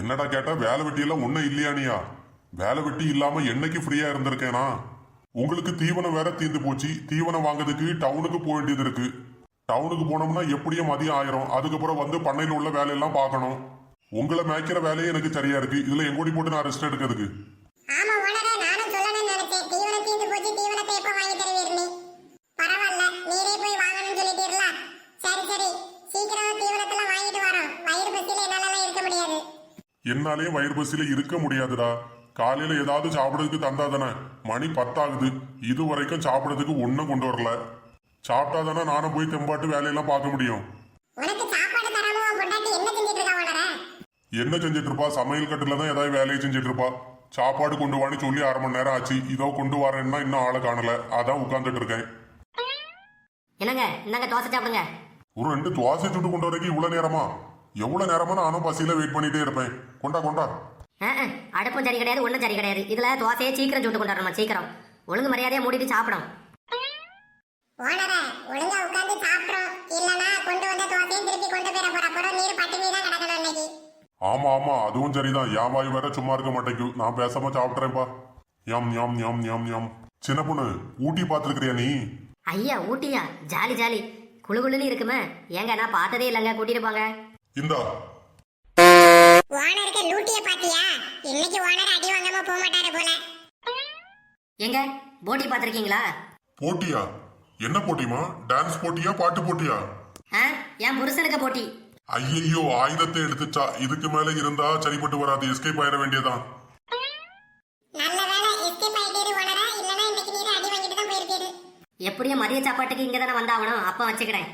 என்னடா கேட்டா வேலை வெட்டியெல்லாம் ஒன்றும் இல்லையானியா? வேலை வெட்டி இல்லாம என்னைக்கு ஃப்ரீயா இருந்திருக்கேனா? உங்களுக்கு தீவனம் வேற தீர்ந்து போச்சு. தீவனம் வாங்குறதுக்கு டவுனுக்கு போக வேண்டியது இருக்கு. டவுனுக்கு போனோம்னா எப்படியும் மதியம் ஆயிரும். அதுக்கப்புறம் வந்து பண்ணையில் உள்ள வேலையெல்லாம் பார்க்கணும். உங்களை மேய்க்கிற வேலையே எனக்கு சரியா இருக்கு. இதுல எங்கோடி போட்டு நான் ரெஸ்ட் எடுக்கிறதுக்கு ஆமா ஓனரே நானும் சொல்லணும்னு நினைச்சேன் தீவனம் தீர்ந்து போச்சு தீவனத்தை எப்ப வாங்கி தருவீர் நீ பரவாயில்ல நீரே போய் வாங்கணும்னு சொல்லிட்டீர்ல சரி சரி சீக்கிரம் தீவனத்தெல்லாம் வாங்கிட்டு வரோம் வயிறு பசியில என்னாலலாம் இருக்க முடியாது என்னாலேயும் வயிறு பசியில இருக்க முடியாதுடா. காலையில ஏதாவது சாப்பிடறதுக்கு தந்தாதானே மணி பத்தாகுது. இது வரைக்கும் சாப்பிடறதுக்கு ஒன்றும் கொண்டு வரல. சாப்பிட்டாதானே நானும் போய் தெம்பாட்டு வேலையெல்லாம் பார்க்க முடியும். என்ன செஞ்சிட்டு இருப்பா? சமையல் கட்டுல தான் ஏதாவது வேலையை செஞ்சுட்டு இருப்பா. சாப்பாடு கொண்டு வான்னு சொல்லி அரை மணி நேரம் ஆச்சு. இதோ கொண்டு வரேன்னா இன்னும் ஆளை காணல. அதான் உட்கார்ந்துட்டு இருக்கேன். என்னங்க? இந்தாங்க தோசை சாப்பிடுங்க. ஒரு ரெண்டு துவாசை சுட்டு கொண்டு வரைக்கும் இவ்வளவு நேரமா? எவ்வளவு நேரமா நானும் பசியில வெயிட் பண்ணிட்டே இருப்பேன். கொண்டா கொண்டா. அடுப்பும் சரி கிடையாது ஒன்றும் சரி கிடையாது. இதுல தோசையை சீக்கிரம் சுட்டு கொண்டு வரணுமா சீக்கிரம். ஒழுங்கு மரியாதையா மூடிட்டு சாப்பிடும். ஓனரே ஒழுங்கா உட்கார்ந்து சாப்பிட்றோம். இல்லனா கொண்டு வந்த தோசையும் திருப்பி கொண்டு போயிட போற அப்புறம் நீர் பட்டினி தான் கிடக்கணும் இன்னைக்கு ஆமா ஆமா. அதுவும் சரிதான். என் வாய் வேற சும்மா இருக்க மாட்டேங்கு நான் பேசாம சாப்பிட்றேன்ப்பா yum yum yum yum yum சின்ன பொண்ணு ஊட்டி பார்த்துருக்கிறியா நீ? ஐயா ஊட்டியா? Jolly jolly. குளு குளுன்னு இருக்குமே. ஏங்க நான் பார்த்ததே இல்லைங்க. கூட்டிட்டு போங்க. இந்தா. ஓனருக்கு லூட்டிய பாத்தியா? இன்னைக்கு ஓனர் அடி வாங்காம போக மாட்டாரு போல. எங்க? போட்டி பார்த்துருக்கீங்களா? போட்டியா? என்ன போட்டிமா டான்ஸ் போட்டியா பாட்டு போட்டியா? ஆ என் புருஷனுக்கு போட்டி. ஐயையோ ஆயுதத்தை எடுத்துச்சா? இதுக்கு மேல இருந்தா சரிப்பட்டு வராது. எஸ்கேப் ஆயிட வேண்டியதான் நல்ல வேளை எஸ்கேப் ஆயிட்டீரு ஓனரா இல்லனா இன்னைக்கு நீர் அடி வாங்கிட்டு தான் போயிருப்பீரு எப்படியும் மதிய சாப்பாட்டுக்கு இங்க தானே வந்தாகணும். அப்ப வச்சுக்கிறேன்.